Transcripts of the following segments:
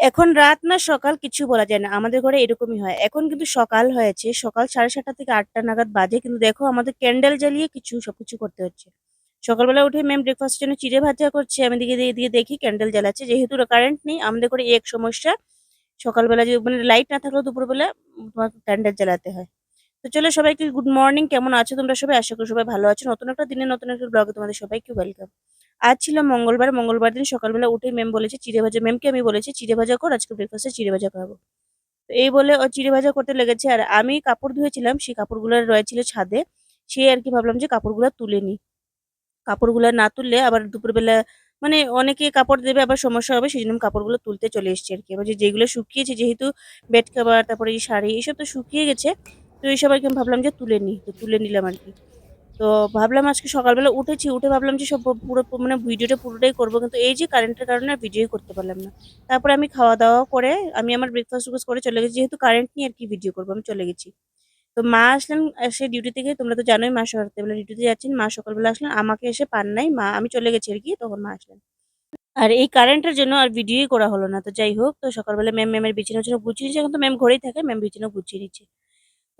এখন রাত না সকাল কিছু বলা যায় না। আমাদের ঘরে এরকমই হয়। এখন কিন্তু সকাল হয়েছে। সকাল সাড়ে সাতটা থেকে আটটা নাগাদ বাজে। কিন্তু দেখো আমাদের ক্যান্ডেল জ্বালিয়ে কিছু, সবকিছু করতে হচ্ছে। সকালবেলা উঠে ম্যাম ব্রেকফাস্টের জন্য চিড়ে ভাজা করছে। আমি দিকে দিয়ে দেখি ক্যান্ডেল জ্বালাচ্ছে। যেহেতু কারেন্ট নেই, আমাদের ঘরে এক সমস্যা। সকালবেলা যে মানে লাইট না থাকলেও দুপুরবেলা তোমার ক্যান্ডেল জ্বালাতে হয়। তো চলো সবাইকে গুড মর্নিং কেমন আছো তোমরা সবাই? আশা করি সবাই ভালো আছো। নতুন একটা দিনে নতুন একটা ব্লগে তোমাদের সবাইকে ওয়েলকাম আজ ছিল মঙ্গলবার মঙ্গলবার দিন সকালবেলা উঠে ম্যাম বলেছে, চিড়ে ভাজা ম্যামকে আমি বলেছি, চিড়ে ভাজা কর, আজকে ব্রেকফাস্টে চিড়ে ভাজা খাব। তো এই বলে ও চিড়ে ভাজা করতে লেগেছে আর আমি কাপড় ধুয়েছিলাম, সেই কাপড়গুলো রয়েছিল ছাদে সে আর কি ভাবলাম যে কাপড়গুলো তুলে নিই কাপড়গুলো না তুললে আবার দুপুরবেলা মানে অনেকে কাপড় দেবে, আবার সমস্যা হবে সেই জন্য কাপড়গুলো তুলতে চলে এসেছি আর কি। এবার যেগুলো শুকিয়েছে, যেহেতু বেড কাভার তারপরে এই শাড়ি এইসব তো শুকিয়ে গেছে, তো এইসব আর কি ভাবলাম যে তুলে নিই তো তুলে নিলাম আর কি। তো ভাবলাম আজকে সকালবেলা উঠেছি, উঠে ভাবলাম যে সব পুরো মানে ভিডিওটা পুরোটাই করব। কিন্তু এই যে কারেন্টের কারণে ভিডিওই করতে পারলাম না। তারপরে আমি খাওয়া দাওয়া করে, আমি আমার ব্রেকফাস্ট টুকস করে চলে গেছি। যেহেতু কারেন্ট নিয়ে আর কি ভিডিও করব, আমি চলে গেছি। তো মা আসলেন, এসে ডিউটি থেকে, তোমরা তো জানোই মা সকালবেলা ডিউটিতে যাচ্ছেন, মা সকালবেলা আসলেন, আমাকে এসে পান নাই, মা, আমি চলে গেছি আর কি, তখন মা আসলেন। আর এই কারেন্টের জন্য আর ভিডিওই করা হলো না, তো যাই হোক, তো সকালবেলা ম্যাম ম্যামের বিছানা উছানা গুছিয়ে নিচ্ছে এখন তো ম্যাম ঘরেই থাকে ম্যাম বিছানা গুছিয়ে নিচ্ছে।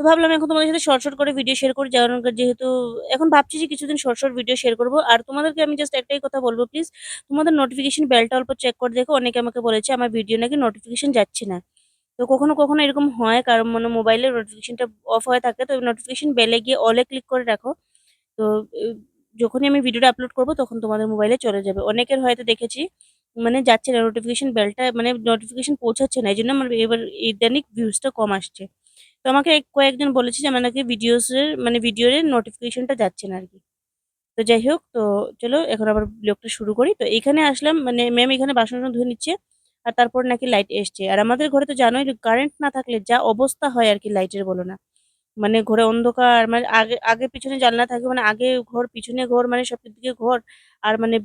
তো ভাবলাম এখন তোমাদের সাথে শর্ট শর্ট করে ভিডিও শেয়ার করি যেমন যেহেতু এখন ভাবছি যে কিছুদিন শর্ট শর্ট ভিডিও শেয়ার করব। আর তোমাদেরকে আমি জাস্ট একটাই কথা বলব প্লিজ তোমাদের নোটিফিকেশন বেলটা অল্প চেক করে দেখো। অনেকে আমাকে বলেছে, আমার ভিডিও নাকি নোটিফিকেশন যাচ্ছে না। তো কখনো কখনো এরকম হয়, কারণ মানে মোবাইলের নোটিফিকেশনটা অফ হয়ে থাকে। তো নোটিফিকেশন বেলে গিয়ে অলে ক্লিক করে রাখো তো যখনই আমি ভিডিওটা আপলোড করব, তখন তোমাদের মোবাইলে চলে যাবে। অনেকের হয়তো দেখেছি মানে যাচ্ছে না নোটিফিকেশন বেলটা মানে নোটিফিকেশন পৌঁছাচ্ছে না। এই জন্য আমার এবার ইদানিক ভিউজটা কম আসছে। তো আমাকে কয়েকজন বলেছে যে আমার নাকি ভিডিওসের মানে ভিডিওর নোটিফিকেশনটা যাচ্ছে না আর কি তো যাই হোক, তো চলো এখন আবার ব্লগটা শুরু করি। তো এখানে আসলাম মানে ম্যাম এখানে বাসন ধুয়ে নিচ্ছে, আর তারপর নাকি লাইট এসছে। আর আমাদের ঘরে তো জানোই কারেন্ট না থাকলে যা অবস্থা হয় আর কি লাইটের বলো না। মানে ঘরে অন্ধকার মানে আগে আগে পিছনে জানলা থাকে মানে আগে ঘর, পিছনে ঘর মানে সব দিকে ঘর। আর মানে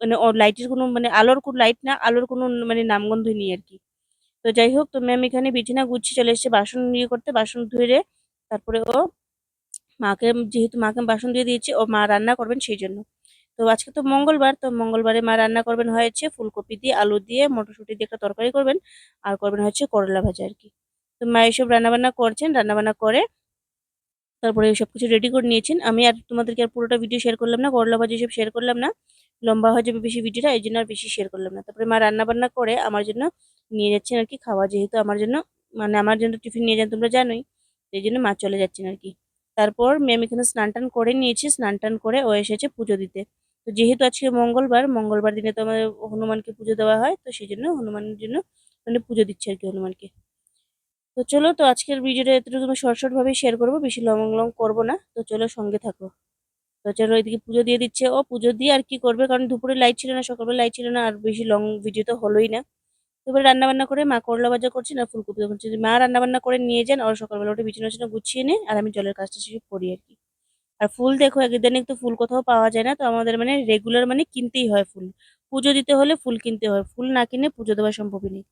মানে লাইটের কোনো মানে আলোর কোনো লাইট না, আলোর কোনো মানে নামগন্ধই নেই আর কি তো যাই হোক তো ম্যাম এখানে বিছানা গুছিয়ে চলে এসেছে, বাসন ইয়ে করতে, বাসন ধুয়ে। তারপরে ও মাকে, যেহেতু মাকে বাসন দিয়ে দিয়েছে, ও মা রান্না করবেন সেই জন্য। তো আজকে তো মঙ্গলবার, তো মঙ্গলবারে মা রান্না করবেন হয়েছে ফুলকপি দিয়ে, আলু দিয়ে, মটরশুঁটি দিয়ে একটা তরকারি করবেন, আর করবেন হচ্ছে করলা ভাজা আর কি। তো মা এইসব রান্নাবান্না করছেন, রান্নাবান্না করে তারপরে সব কিছু রেডি করে নিয়েছেন। আমি আর তোমাদেরকে আর পুরোটা ভিডিও শেয়ার করলাম না, করলা ভাজা সব শেয়ার করলাম না। লম্বা হয়ে যাবে বেশি ভিডিওটা এই জন্য আর বেশি শেয়ার করলাম না। তারপরে মা রান্নাবান্না করে, আমার জন্য নিয়ে যাচ্ছেন আর কি, খাওয়া যেহেতু আমার জন্য মানে আমার জন্য টিফিন নিয়ে যান তোমরা জানোই, সেই জন্য মা চলে যাচ্ছেন আর কি। তারপর ম্যাম এখানে স্নান টান করে নিয়েছি, স্নান টান করে ও এসেছে পুজো দিতে। তো যেহেতু আজকে মঙ্গলবার মঙ্গলবার দিনে তো আমাদের হনুমানকে পুজো দেওয়া হয়, তো সেই জন্য হনুমানের জন্য মানে পুজো দিচ্ছে আর কি হনুমানকে। তো চলো, তো আজকের ভিডিওটা এতটুকু শর্ট শর্ট ভাবে শেয়ার করব, বেশি লং লং করব না, তো চলো সঙ্গে থাকো। তো চলো এদিকে পুজো দিয়ে দিচ্ছে, ও পুজো দিয়ে আর কি করবে, কারণ দুপুরে লাইট ছিল না, সকালবেলা লাইট ছিল না, আর বেশি লং ভিডিও তো হলোই না। এবার রান্না বান্না করে মা করলা ভাজা করছে না ফুলকপি করছে মা রান্না বান্না করে নিয়ে যান আর সকালবেলা উঠে বিছানা বিছানা গুছিয়ে নে আর আমি জলের কাজটা শেষ করি আর কি। আর ফুল দেখো, একদিন তো ফুল কোথাও পাওয়া যায় না, তো আমাদের মানে রেগুলার মানে কিনতেই হয় ফুল। পুজো দিতে হলে ফুল কিনতে হয়, ফুল না কিনে পুজো দেওয়া সম্ভবই নেই।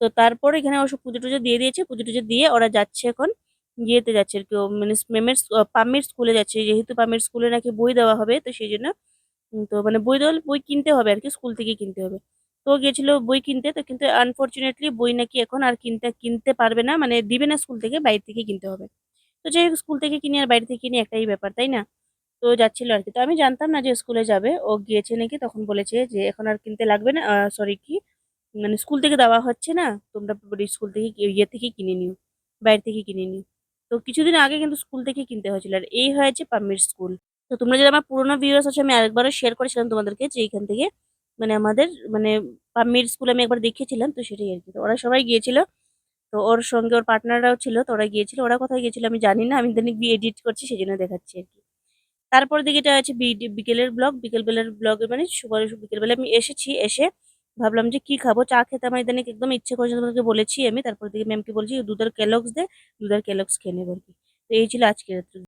তো তারপর এখানে অবশ্য পুজো টুজো দিয়ে দিয়েছে, পুজো টুজো দিয়ে ওরা যাচ্ছে এখন, ইয়েতে যাচ্ছে আর কি মানে মেমের পামের স্কুলে যাচ্ছে, যেহেতু পামের স্কুলে নাকি বই দেওয়া হবে, তো সেই জন্য তো মানে বই দেওয়া, বই কিনতে হবে আর কি, স্কুল থেকে কিনতে হবে। তো গেছিল বই কিনতে, তো কিন্তু আনফর্চুনেটলি বই নাকি এখন আর কিনতে কিনতে পারবে না মানে দিবে না স্কুল থেকে বাইরে থেকে কিনতে হবে। তো যাই স্কুল থেকে কিনে আর বাইরে থেকে কিনে একটাই ব্যাপার, তাই না? তো যাচ্ছিল আর কি। তো আমি জানতাম না যে স্কুলে যাবে। ও গিয়েছে নাকি, তখন বলেছে যে এখন আর কিনতে লাগবে না সরি কি? মানে স্কুল থেকে দেওয়া হচ্ছে না, তোমরা স্কুল থেকে ইয়ে থেকে কিনে নিও বাইরে থেকে কিনে নিও। তো কিছুদিন আগে কিন্তু স্কুল থেকে কিনতে হয়েছিল, আর এই হয়েছে পাম্মির স্কুল তো তোমরা যদি আমার পুরোনো ভিডিওস আছে, আমি আরেকবারও শেয়ার করেছিলাম তোমাদেরকে যে এইখান থেকে মানে আমাদের মানে পাম্মির স্কুল আমি একবার দেখিয়েছিলাম, তো সেটাই আর কি। তো ওরা সবাই গিয়েছিল, তো ওর সঙ্গে ওর পার্টনাররাও ছিল, তো ওরা গিয়েছিল, ওরা কোথায় গিয়েছিল আমি জানি না, আমি দৈনিক এডিট করছি সেই জন্য দেখাচ্ছি আর কি। তারপর দিকে এটা আছে বিকেলের ব্লগ, বিকেল বেলার ব্লগে মানে সুপার বিকেলবেলা আমি এসেছি, এসে ভাবলাম যে কি খাব, চা খেতে আমার ইদানিং একদম ইচ্ছে করছে তোমাদেরকে বলেছি আমি, তারপর দিকে ম্যামকে বলছি, দুধের ক্যালক্স দে, দুধের ক্যালক্স খেয়ে নেব আর কি। তো এই ছিল আজকের রাত্রে